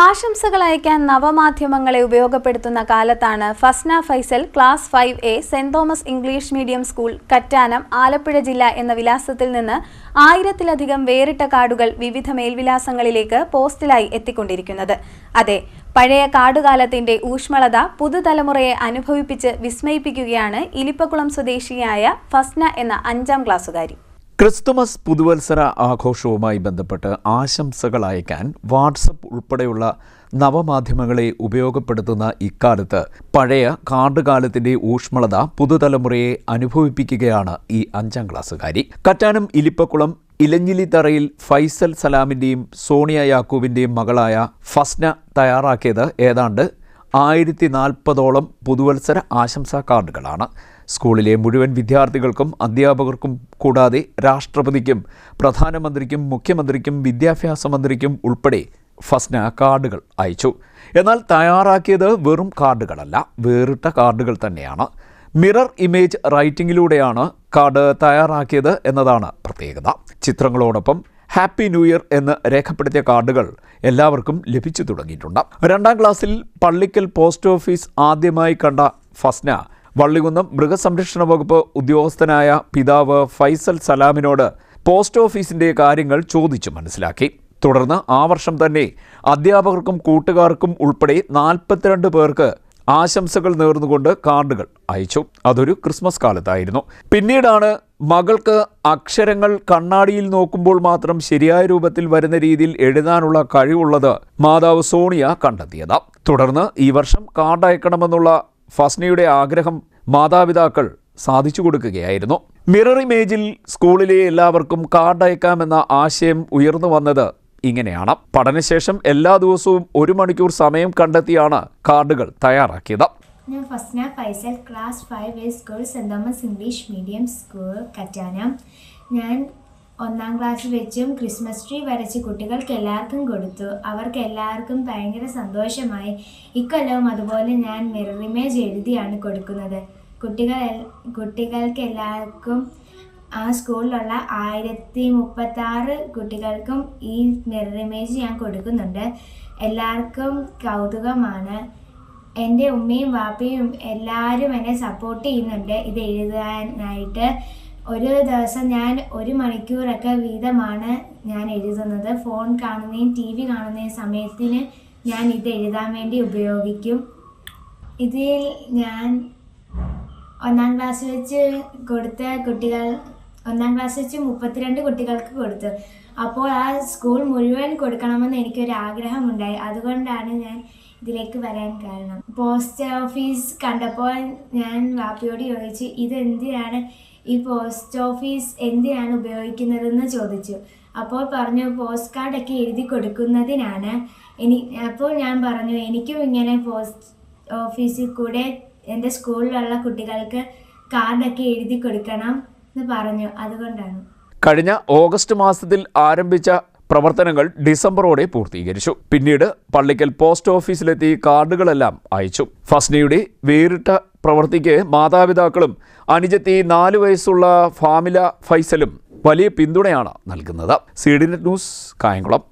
ആശംസകൾ അയക്കാൻ നവമാധ്യമങ്ങളെ ഉപയോഗപ്പെടുത്തുന്ന കാലത്താണ് Fasna Faisal class five A Saint Thomas English medium school Kattanam Alappuzha ജില്ല എന്ന വിലാസത്തിൽ നിന്ന് ആയിരത്തിലധികം വേറിട്ട കാർഡുകൾ വിവിധ മേൽവിലാസങ്ങളിലേക്ക് പോസ്റ്റിലായി എത്തിക്കൊണ്ടിരിക്കുന്നത്. അതെ പഴയ കാടുകാലത്തിന്റെ ഊഷ്മളത പുതുതലമുറയെ അനുഭവിപ്പിച്ച് വിസ്മയിപ്പിക്കുകയാണ് ഇലിപ്പക്കുളം സ്വദേശിയായ ഫസ്ന എന്ന അഞ്ചാം ക്ലാസ്സുകാരി. ക്രിസ്തുമസ് പുതുവത്സര ആഘോഷവുമായി ബന്ധപ്പെട്ട് ആശംസകൾ അയക്കാൻ വാട്സപ്പ് ഉൾപ്പെടെയുള്ള നവമാധ്യമങ്ങളെ ഉപയോഗപ്പെടുത്തുന്ന ഇക്കാലത്ത് പഴയ കാർഡ് കാലത്തിന്റെ ഊഷ്മളത പുതുതലമുറയെ അനുഭവിപ്പിക്കുകയാണ് ഈ അഞ്ചാം ക്ലാസ്സുകാരി. കറ്റാനം ഇലിപ്പക്കുളം ഇലഞ്ഞിലിത്തറയിൽ ഫൈസൽ സലാമിന്റെയും സോണിയ യാക്കൂബിന്റെയും മകളായ ഫസ്ന തയ്യാറാക്കിയത് ഏതാണ്ട് ആയിരത്തി നാൽപ്പതോളം പുതുവത്സര ആശംസാ കാർഡുകളാണ്. സ്കൂളിലെ മുഴുവൻ വിദ്യാർത്ഥികൾക്കും അധ്യാപകർക്കും കൂടാതെ രാഷ്ട്രപതിക്കും പ്രധാനമന്ത്രിക്കും മുഖ്യമന്ത്രിക്കും വിദ്യാഭ്യാസ മന്ത്രിക്കും ഉൾപ്പെടെ ഫസ്ന കാർഡുകൾ അയച്ചു. എന്നാൽ തയ്യാറാക്കിയത് വെറും കാർഡുകളല്ല വേറിട്ട കാർഡുകൾ തന്നെയാണ്. മിറർ ഇമേജ് റൈറ്റിംഗിലൂടെയാണ് കാർഡ് തയ്യാറാക്കിയത് എന്നതാണ് പ്രത്യേകത. ചിത്രങ്ങളോടൊപ്പം ഹാപ്പി ന്യൂ ഇയർ എന്ന് രേഖപ്പെടുത്തിയ കാർഡുകൾ എല്ലാവർക്കും ലഭിച്ചു തുടങ്ങിയിട്ടുണ്ട്. രണ്ടാം ക്ലാസ്സിൽ പള്ളിക്കൽ പോസ്റ്റ് ഓഫീസ് ആദ്യമായി കണ്ട ഫസ്ന വള്ളികുന്നം മൃഗസംരക്ഷണ വകുപ്പ് ഉദ്യോഗസ്ഥനായ പിതാവ് ഫൈസൽ സലാമിനോട് പോസ്റ്റ് ഓഫീസിന്റെ കാര്യങ്ങൾ ചോദിച്ചു മനസ്സിലാക്കി. തുടർന്ന് ആ വർഷം തന്നെ അധ്യാപകർക്കും കൂട്ടുകാർക്കും ഉൾപ്പെടെ നാൽപ്പത്തിരണ്ട് പേർക്ക് ആശംസകൾ നേർന്നുകൊണ്ട് കാർഡുകൾ അയച്ചു. അതൊരു ക്രിസ്മസ് കാലത്തായിരുന്നു. പിന്നീടാണ് മകൾക്ക് അക്ഷരങ്ങൾ കണ്ണാടിയിൽ നോക്കുമ്പോൾ മാത്രം ശരിയായ രൂപത്തിൽ വരുന്ന രീതിയിൽ എഴുതാനുള്ള കഴിവുള്ളത് മാതാവ് സോണിയ കണ്ടെത്തിയത്. തുടർന്ന് ഈ വർഷം കാർഡ് അയക്കണമെന്നുള്ള ഫസ്നയുടെ ആഗ്രഹം മാതാപിതാക്കൾ സാധിച്ചു കൊടുക്കുകയായിരുന്നു. മിറർ ഇമേജിൽ സ്കൂളിലെ എല്ലാവർക്കും കാർഡ് അയക്കാമെന്ന ആശയം ഉയർന്നു വന്നത് ഇങ്ങനെയാണ്. പഠനശേഷം എല്ലാ ദിവസവും ഒരു മണിക്കൂർ സമയം കണ്ടെത്തിയാണ് കാർഡുകൾ തയ്യാറാക്കിയത്. ഞാൻ Fasna Faisal class five A school Saint Thomas English medium school Kattanam ഞാൻ ഒന്നാം ക്ലാസ് വെച്ചും ക്രിസ്മസ് ട്രീ വരച്ച് കുട്ടികൾക്ക് എല്ലാവർക്കും കൊടുത്തു. അവർക്ക് എല്ലാവർക്കും ഭയങ്കര സന്തോഷമായി. ഇക്കൊല്ലവും അതുപോലെ ഞാൻ മിറർ ഇമേജ് എഴുതിയാണ് കൊടുക്കുന്നത്. കുട്ടികൾ കുട്ടികൾക്ക് എല്ലാവർക്കും ആ സ്കൂളിലുള്ള ആയിരത്തി മുപ്പത്താറ് കുട്ടികൾക്കും ഈ മിറർ ഇമേജ് ഞാൻ കൊടുക്കുന്നുണ്ട്. എല്ലാവർക്കും കൗതുകമാണ്. എന്റെ ഉമ്മയും വാപ്പയും എല്ലാവരും എന്നെ സപ്പോർട്ട് ചെയ്യുന്നുണ്ട്. ഇത് എഴുതാനായിട്ട്. ഒരു ദിവസം ഞാൻ ഒരു മണിക്കൂറൊക്കെ വീതമാണ് ഞാൻ എഴുതുന്നത്. ഫോൺ കാണുന്നതും ടി വി കാണുന്നതും സമയത്തിന് ഞാൻ ഇത് എഴുതാൻ വേണ്ടി ഉപയോഗിക്കും. ഇതിൽ ഞാൻ ഒന്നാം ക്ലാസ് വെച്ച് കൊടുത്ത കുട്ടികൾ ഒന്നാം ക്ലാസ് വെച്ച് മുപ്പത്തിരണ്ട് കുട്ടികൾക്ക് കൊടുത്തു. അപ്പോൾ ആ സ്കൂൾ മുഴുവൻ കൊടുക്കണമെന്ന് എനിക്കൊരു ആഗ്രഹമുണ്ടായി അതുകൊണ്ടാണ് ഞാൻ ഇതിലേക്ക് വരാൻ കാരണം. പോസ്റ്റ് ഓഫീസ് കണ്ടപ്പോൾ ഞാൻ വാപ്പിയോട് ചോദിച്ചു ഇതെന്തിനാണ് ഈ പോസ്റ്റ് ഓഫീസ് എന്തിനാണ് ഉപയോഗിക്കുന്നതെന്ന് ചോദിച്ചു. അപ്പോൾ പറഞ്ഞു പോസ്റ്റ് കാർഡൊക്കെ എഴുതി കൊടുക്കുന്നതിനാണ്. എനി അപ്പോൾ ഞാൻ പറഞ്ഞു എനിക്കും ഇങ്ങനെ പോസ്റ്റ് ഓഫീസിൽ കൂടെ എന്റെ സ്കൂളിലുള്ള കുട്ടികൾക്ക് കാർഡൊക്കെ എഴുതി കൊടുക്കണം എന്ന് പറഞ്ഞു. അതുകൊണ്ടാണ്. കഴിഞ്ഞ ഓഗസ്റ്റ് മാസത്തിൽ ആരംഭിച്ച പ്രവർത്തനങ്ങൾ ഡിസംബറോടെ പൂർത്തീകരിച്ചു. പിന്നീട് പള്ളിക്കൽ പോസ്റ്റ് ഓഫീസിലെത്തി കാർഡുകളെല്ലാം അയച്ചു. ഫസ്നയുടെ വേറിട്ട പ്രവൃത്തിക്ക് മാതാപിതാക്കളും അനുജത്തി നാല് വയസ്സുള്ള ഫാമില ഫൈസലും വലിയ പിന്തുണയാണ് നൽകുന്നത്. C D net news Kayamkulam.